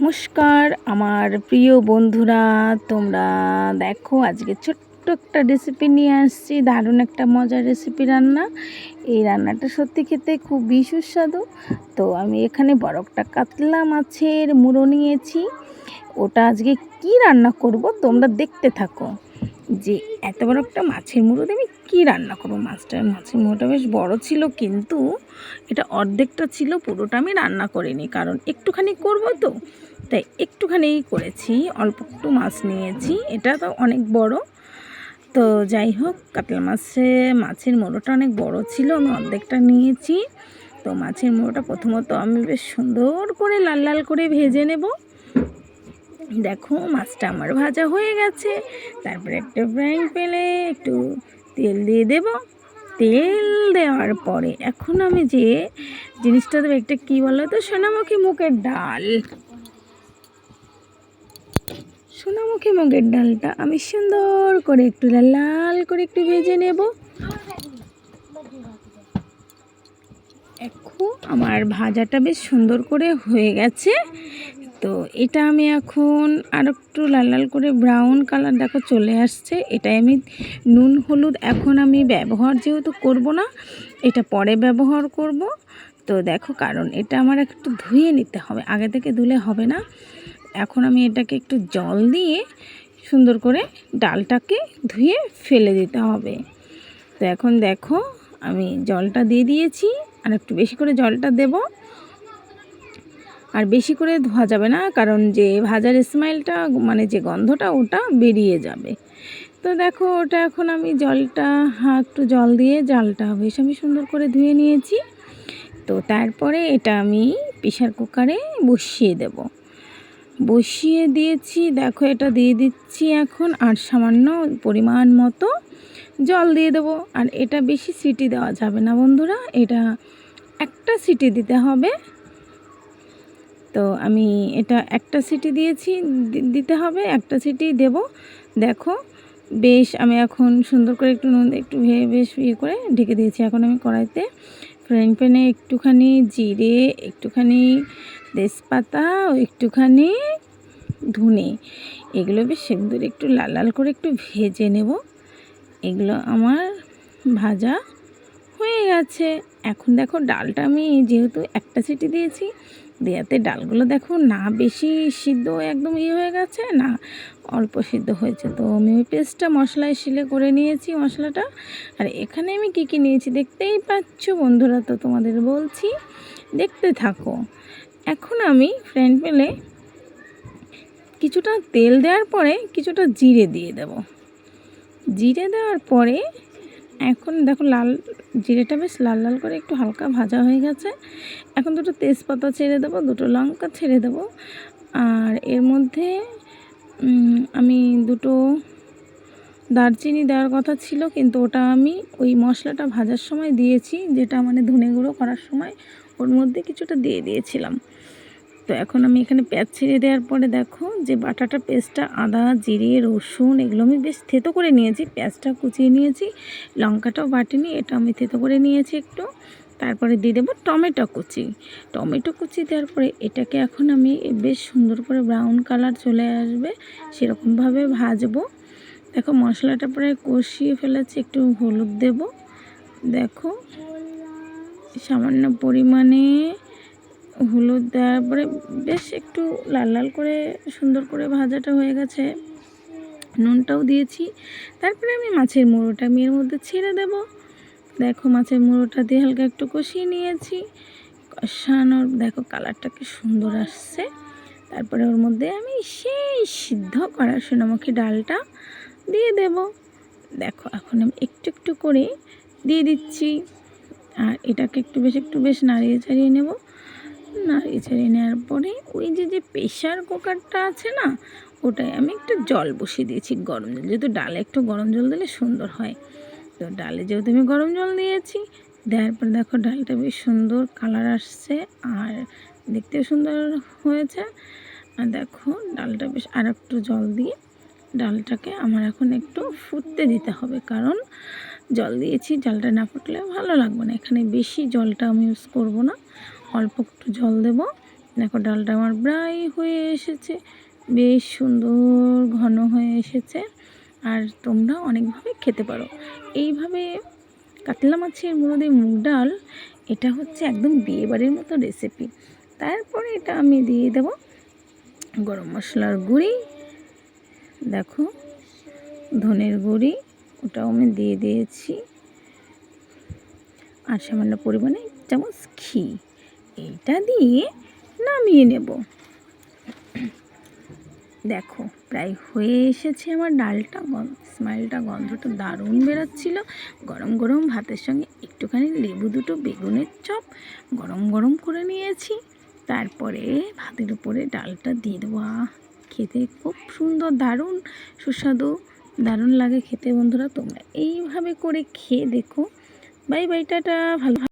নমস্কার, আমার প্রিয় বন্ধুরা, তোমরা দেখো, আজকে ছোট্ট একটা রেসিপি নিয়ে আসছি, দারুণ একটা মজার রেসিপি রান্না। এই রান্নাটা সত্যি খেতে খুবই সুস্বাদু। তো আমি এখানে বড় একটা কাতলা মাছের মুড়ো নিয়েছি। ওটা আজকে কি রান্না করব, তোমরা দেখতে থাকো। যে এত বড় একটা মাছের মুড়ো দিয়ে আমি কী রান্না করব? মাছটা, মাছের মুড়োটা বেশ বড় ছিল কিন্তু এটা অর্ধেকটা ছিল, পুরোটা আমি রান্না করিনি। কারণ একটুখানি করব তো, তাই একটুখানি করেছি, অল্প একটু মাছ নিয়েছি। এটা তো অনেক বড়। তো যাই হোক, কাতলা মাছে, মাছের মুড়োটা অনেক বড় ছিল, আমি অর্ধেকটা নিয়েছি। তো মাছের মুড়োটা প্রথমত আমি বেশ সুন্দর করে লাল লাল করে ভেজে নেব। দেখো, মাছটা আমার ভাজা হয়ে গেছে। তারপরে একটা ফ্রাইং প্যানে একটু তেল দিয়ে দেব। তেল দেওয়ার পরে এখন আমি যে জিনিসটা দেবো, একটা কী বলো তো সোনামুখী মুখের ডাল। সোনামুখী মুগের ডালটা আমি সুন্দর করে একটু লাল লাল করে একটু ভেজে নেব। এখন আমার ভাজাটা বেশ সুন্দর করে হয়ে গেছে। তো এটা আমি এখন আর একটু লাল লাল করে ব্রাউন কালার দেখো চলে আসছে। এটাই আমি নুন, হলুদ এখন আমি ব্যবহার যেহেতু করব না, এটা পরে ব্যবহার করব। তো দেখো কারণ এটা আমার একটু ধুয়ে নিতে হবে, আগে থেকে ধুলে হবে না। এখন আমি এটাকে একটু জল দিয়ে সুন্দর করে ডালটাকে ধুয়ে ফেলে দিতে হবে। তো এখন দেখো আমি জলটা দিয়ে দিয়েছি, আর একটু বেশি করে জলটা দেবো। আর বেশি করে ধোয়া যাবে না, কারণ যে ভাজার স্মাইলটা মানে যে গন্ধটা, ওটা বেরিয়ে যাবে। তো দেখো, ওটা এখন আমি জলটা একটু জল দিয়ে জালটা বেশ আমি সুন্দর করে ধুয়ে নিয়েছি। তো তারপরে এটা আমি প্রেশার কুকারে বসিয়ে দেব। বসিয়ে দিয়েছি, দেখো এটা দিয়ে দিচ্ছি এখন আর সামান্য পরিমাণ মতো জল দিয়ে দেবো। আর এটা বেশি সিটি দেওয়া যাবে না বন্ধুরা, এটা একটা সিটি দিতে হবে। তো আমি এটা একটা সিটি দিয়েছি দিতে হবে, একটা সিটি দেব। দেখো, বেশ আমি এখন সুন্দর করে একটু নুন, একটু বেশ ইয়ে করে ঢেকে দিয়েছি। এখন আমি কড়াইতে ফ্রাইং প্যানে একটুখানি জিরে, একটুখানি তেজপাতা ও একটুখানি ধনে। এগুলো বেশ সুন্দর একটু লাল লাল করে একটু ভেজে নেব। এগুলো আমার ভাজা হয়ে গেছে। এখন দেখো, ডালটা আমি যেহেতু একটা সিটি দিয়েছি দেওয়াতে ডালগুলো দেখো না বেশি সিদ্ধ একদম ইয়ে হয়ে গেছে, না অল্প সিদ্ধ হয়েছে। তো আমি ওই পেস্টটা মশলায় শিলে করে নিয়েছি মশলাটা। আর এখানে আমি কী কী নিয়েছি দেখতেই পাচ্ছ বন্ধুরা, তো তোমাদের বলছি, দেখতে থাকো। এখন আমি ফ্রেন্ড পেলে কিছুটা তেল দেওয়ার পরে কিছুটা জিরে দিয়ে দেব। জিরে দেওয়ার পরে এখন দেখো লাল জিরেটা বেশ লাল লাল করে একটু হালকা ভাজা হয়ে গেছে। এখন দুটো তেজপাতা ছেড়ে দেবো, দুটো লঙ্কা ছেড়ে দেবো। আর এর মধ্যে আমি দুটো দারচিনি দেওয়ার কথা ছিল, কিন্তু ওটা আমি ওই মশলাটা ভাজার সময় দিয়েছি, যেটা মানে ধনে গুঁড়ো করার সময় ওর মধ্যে কিছুটা দিয়ে দিয়েছিলাম। তো এখন আমি এখানে পেঁয়াজ ছেড়ে দেওয়ার পরে দেখো যে বাটাটা, পেস্টটা, আদা, জিরে, রসুন এগুলো আমি বেশ থেতো করে নিয়েছি। পেঁয়াজটা কুচিয়ে নিয়েছি, লঙ্কাটাও বাটিনি, এটা আমি থেতো করে নিয়েছি একটু। তারপরে দিয়ে দেবো টমেটো কুচি। টমেটো কুচি দেওয়ার পরে এটাকে এখন আমি বেশ সুন্দর করে ব্রাউন কালার চলে আসবে, সেরকমভাবে ভাজবো। দেখো মশলাটা প্রায় কষিয়ে ফেলেছি, একটু হলুদ দেব। দেখো সামান্য পরিমাণে হলুদ দেওয়ার পরে বেশ একটু লাল লাল করে সুন্দর করে ভাজাটা হয়ে গেছে। নুনটাও দিয়েছি। তারপরে আমি মাছের মুড়োটা আমি এর মধ্যে ছেড়ে দেব। দেখো মাছের মুড়োটা দিয়ে হালকা একটু কষিয়ে নিয়েছি। কষানোর, দেখো কালারটা কি সুন্দর আসছে। তারপরে ওর মধ্যে আমি সেই সিদ্ধ করা সোনামুখী ডালটা দিয়ে দেব। দেখো এখন আমি একটু একটু করে দিয়ে দিচ্ছি। আর এটাকে একটু বেশ একটু বেশ নাড়িয়ে ছাড়িয়ে নেব। নাড়িয়ে ছাড়িয়ে নেওয়ার পরে ওই যে যে প্রেশার কুকারটা আছে না ওটাই আমি একটু জল বসিয়ে দিয়েছি গরম জল। যেহেতু ডালে একটু গরম জল দিলে সুন্দর হয়। তো ডালে যেহেতু আমি গরম জল দিয়েছি, দেওয়ার পর দেখো ডালটা বেশ সুন্দর কালার আসছে আর দেখতেও সুন্দর হয়েছে। আর দেখো ডালটা বেশ আর একটু জল দিয়ে ডালটাকে আমার এখন একটু ফুটতে দিতে হবে। কারণ জল দিয়েছি জলটা না ফুটলে ভালো লাগবে না। এখানে বেশি জলটা আমি ইউজ করব না। অল্প একটু জল দেব। দেখো ডালটা আমার প্রায় হয়ে এসেছে। বেশ সুন্দর ঘন হয়ে এসেছে। আর তোমরা অনেকভাবে খেতে পারো। এইভাবে কাতলা মাছের মুড়ো দিয়ে মুগ ডাল, এটা হচ্ছে একদম বিয়েবাড়ির মতো রেসিপি তারপরে এটা আমি দিয়ে দেব গরম মশলার গুঁড়ি। দেখো, ধনের গুঁড়ি, ওটাও আমি দিয়ে দিয়েছি। আর সামান্য পরিমাণে চামচ ঘি। এইটা দিয়ে নামিয়ে নেব। দেখো, প্রায় হয়ে এসেছে আমার ডালটা স্মাইলটা, গন্ধটা দারুণ বেরোচ্ছিল। গরম গরম ভাতের সঙ্গে একটুখানি লেবু দুটো, বেগুনের চপ গরম গরম করে নিয়েছি। তারপরে ভাতের উপরে ডালটা দিয়ে দেবো। খেতে খুব সুন্দর, দারুণ, সুস্বাদু, দারুণ লাগে খেতে বন্ধুরা, তোমরা এইভাবে করে খেয়ে দেখো। বাই বাই ভালো